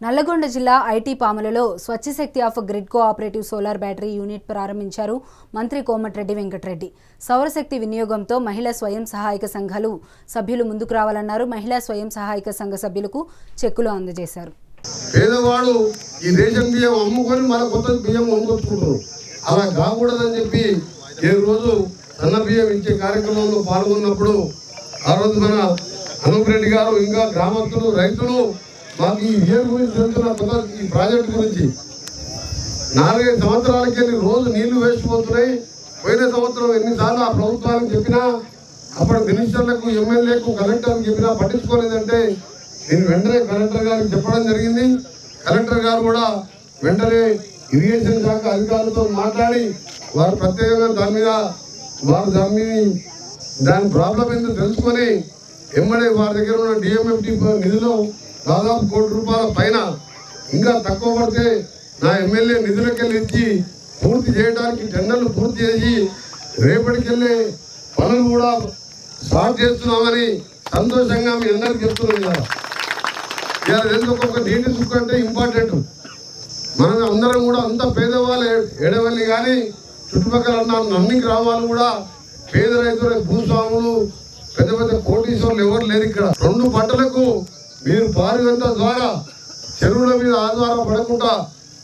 నల్లగొండ జిల్లా ఐటీ పాములలో స్వచ్ఛశక్తి off grid cooperative solar battery unit ప్రారంభించారు మంత్రి కోమటిరెడ్డి వెంకటరెడ్డి. సౌరశక్తి వినియోగంతో మహిళా స్వయం సహాయక సంఘాలు సభ్యులు ముందుకు రావాలన్నారు. మహిళా స్వయం సహాయక సంఘ సభ్యులకు చెక్కులు అందజేశారు. పేదవాడు ఈ రేషన్ బియ్యం అమ్ముకొని మన కొత్త బియ్యం అమ్ముకొచ్చుకుంటారు అలా కాకూడదని చెప్పి ఏ రోజు సన్న బియ్యం ఇచ్చే కార్యక్రమంలో పాల్గొన్నప్పుడు ఆ రోజు మన అనుపరెడ్డి గారు ఇంకా గ్రామస్తులు రైతులు మాకు ఈ బియ్యం గురించి తెలుస్తున్న కొత్త ఈ ప్రాజెక్ట్ గురించి. నాలుగైదు సంవత్సరాలకి వెళ్ళి రోజు నీళ్ళు వేసిపోతున్నాయి. పోయిన సంవత్సరం ఎన్నిసార్లు ఆ ప్రభుత్వానికి చెప్పినా అప్పుడు మినిస్టర్లకు ఎమ్మెల్యేకు కలెక్టర్కి చెప్పినా పట్టించుకోలేదంటే నేను వెంటనే కలెక్టర్ గారికి చెప్పడం జరిగింది. కలెక్టర్ గారు కూడా వెంటనే ఇరిగేషన్ శాఖ అధికారులతో మాట్లాడి వారు ప్రత్యేకంగా దాని మీద వారు దాని దాని ప్రాబ్లం ఏంటో తెలుసుకొని ఎమ్మడే వారి దగ్గర ఉన్న డిఎంఎఫ్టి నిధులు దాదాపు కోటి రూపాయల పైన ఇంకా తక్కువ పడితే నా ఎమ్మెల్యే నిధులకెళ్ళి ఇచ్చి పూర్తి చేయడానికి టెండర్లు పూర్తి చేసి రేపటికెళ్ళే పనులు కూడా స్టార్ట్ చేస్తున్నామని సంతోషంగా మీ అందరికి చెప్తున్నాం కదా ఇవాళ ఎందుకు ఒక నీటి సుక్క అంటే ఇంపార్టెంట్. మనం అందరం కూడా అంత పేదవాళ్ళు ఏడవల్లి కానీ చుట్టుపక్కల ఉన్న అన్ని గ్రామాలు కూడా పేద రైతుల భూస్వాములు పెద్ద పెద్ద కోటీశ్వరులు ఎవరు లేరు ఇక్కడ. రెండు పంటలకు మీరు పారుగంట ద్వారా చెరువుల మీద ఆధారపడకుండా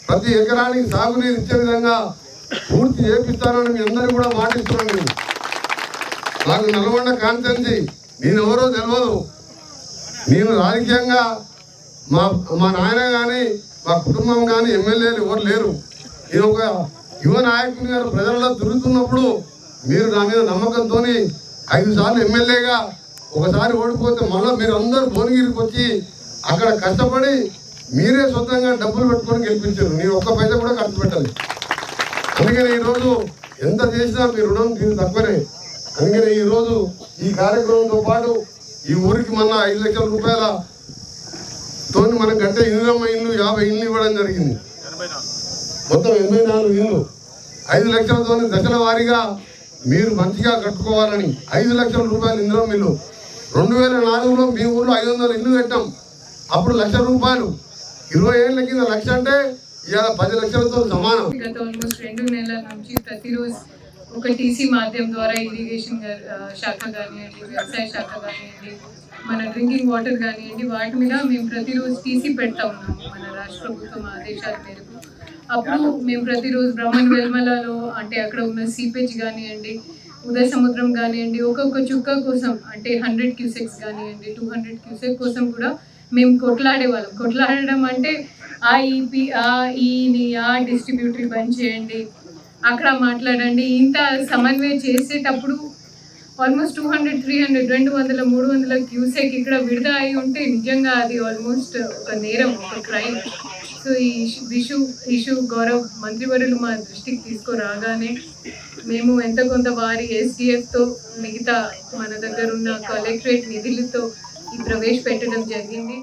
ప్రతి ఎకరానికి సాగునీరు ఇచ్చే విధంగా పూర్తి చేపిస్తారని మీ అందరికీ కూడా మాటిస్తున్నాను నేను. నాకు నల్గొండ కాన్సెన్సీ నేను ఎవరో తెలియదు నేను రాజకీయంగా మా మా నాయన కానీ మా కుటుంబం కానీ ఎమ్మెల్యేలు ఎవరు లేరు నేను ఒక యువ నాయకుని గారు ప్రజల్లో తిరుగుతున్నప్పుడు మీరు నా మీద నమ్మకంతో ఐదు సార్లు ఎమ్మెల్యేగా ఒకసారి ఓడిపోతే మళ్ళీ మీరు అందరూ భువనగిరికి వచ్చి అక్కడ కష్టపడి మీరే సొంతంగా డబ్బులు పెట్టుకొని గెలిపించారు. నేను ఒక్క పైసా కూడా ఖర్చు పెట్టాలి అందుకని ఈరోజు ఎంత చేసినా మీ రుణం దీని తక్కువనే. అందుకని ఈరోజు ఈ కార్యక్రమంతో పాటు ఈ ఊరికి మన ఐదు లక్షల రూపాయల తోని మనం గంట ఇన్నమ్మ ఇల్లు యాభై ఇల్లు ఇవ్వడం జరిగింది. మొత్తం ఎనభై నాలుగు ఇల్లు. ఐదు లక్షలతో దశల వారీగా మీరు మంచిగా కట్టుకోవాలని ఐదు లక్షల రూపాయలు ఇందులో ఇల్లు రెండు వేల నాలుగులో మీ ఊళ్ళో ఐదు వందల ఇల్లు కట్టాం. అప్పుడు లక్ష రూపాయలు. ఇరవై ఏళ్ళ కింద లక్ష అంటే ఇవాళ పది లక్షలతో సమానం. గత ఆల్మోస్ట్ రెండు నెలల నుంచి ప్రతిరోజు ఒక టీసీ మాధ్యమం ద్వారా ఇరిగేషన్ శాఖ కానివ్వండి వ్యవసాయ శాఖ కానివ్వండి మన డ్రింకింగ్ వాటర్ కానివ్వండి వాటి మీద మేము ప్రతిరోజు టీసీ పెడతా ఉన్నాము మన రాష్ట్ర ప్రభుత్వం ఆదేశాల మేరకు. అప్పుడు మేము ప్రతిరోజు బ్రహ్మన్ వెల్మలలో అంటే అక్కడ ఉన్న సీపేజ్ కానివ్వండి ఉదయ సముద్రం కానివ్వండి ఒక్కొక్క చుక్క కోసం అంటే హండ్రెడ్ క్యూసెక్స్ కానివ్వండి టూ హండ్రెడ్ క్యూసెక్ కోసం కూడా మేము కొట్లాడే వాళ్ళం. కొట్లాడడం అంటే ఆ ఈపీ ఆ ఈని ఆ డిస్ట్రిబ్యూటరీ బంద్ చేయండి అక్కడ మాట్లాడండి ఇంత సమన్వయం చేసేటప్పుడు almost two hundred three hundred రెండు వందల మూడు వందల క్యూసెక్ ఇక్కడ విడుదల అయి ఉంటే నిజంగా అది ఆల్మోస్ట్ ఒక నేరం ఒక క్రైమ్ సో ఈ విషు ఇష్యూ గౌరవ్ మంత్రివర్యులు మా దృష్టికి తీసుకురాగానే మేము ఎంత కొంత వారి ఎస్డిఎఫ్తో మిగతా మన దగ్గర ఉన్న కలెక్టరేట్ నిధులతో ఈ ప్రవేశపెట్టడం జరిగింది.